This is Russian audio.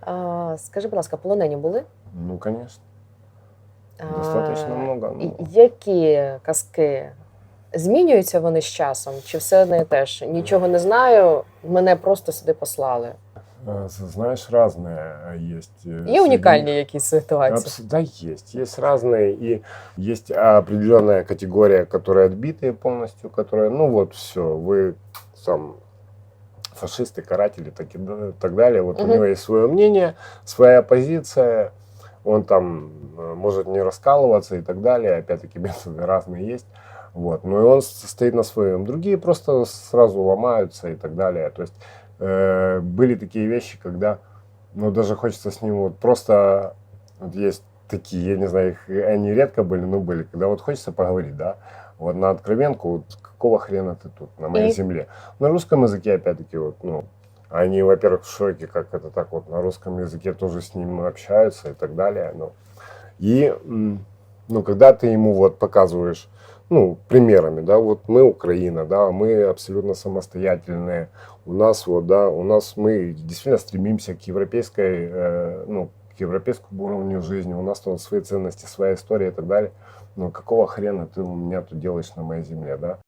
А, скажи, будь ласка, полонені були? Ну, конечно. А, Достаточно много. і- Ну, Які казки? Змінюються вони з часом? Чи все одне теж? Нічого не знаю, мене просто сюди послали. э, знаешь, разные э, есть. э, Є среди унікальні якісь ситуації. Абс- Да, есть. Есть разные. И есть определенная категория, которые отбитые полностью, которые, ну вот, все, вы сам Фашисты, каратели, так, и так далее. Вот Мгм. у него есть свое мнение, своя позиция. Он там э, может не раскалываться и так далее. Опять-таки методы разные есть. Вот. Но и он стоит на своем. Другие просто сразу ломаются и так далее. То есть э, были такие вещи, когда ну, даже хочется с ним вот просто... Вот есть такие, я не знаю, их, они редко были, но были. Когда вот хочется поговорить, да, вот на откровенку, вот какого хрена ты тут, на моей И? земле. На русском языке, опять-таки, вот, ну, они, во-первых, в шоке, как это так вот на русском языке тоже с ним общаются и так далее. Ну. И, ну, когда ты ему вот показываешь, ну, примерами, да, вот мы Украина, да, мы абсолютно самостоятельные, у нас вот, да, у нас мы действительно стремимся к европейской, э, ну, к европейскому уровню жизни, у нас тут свои ценности, своя история и так далее. Но какого хрена ты у меня тут делаешь на моей земле, да?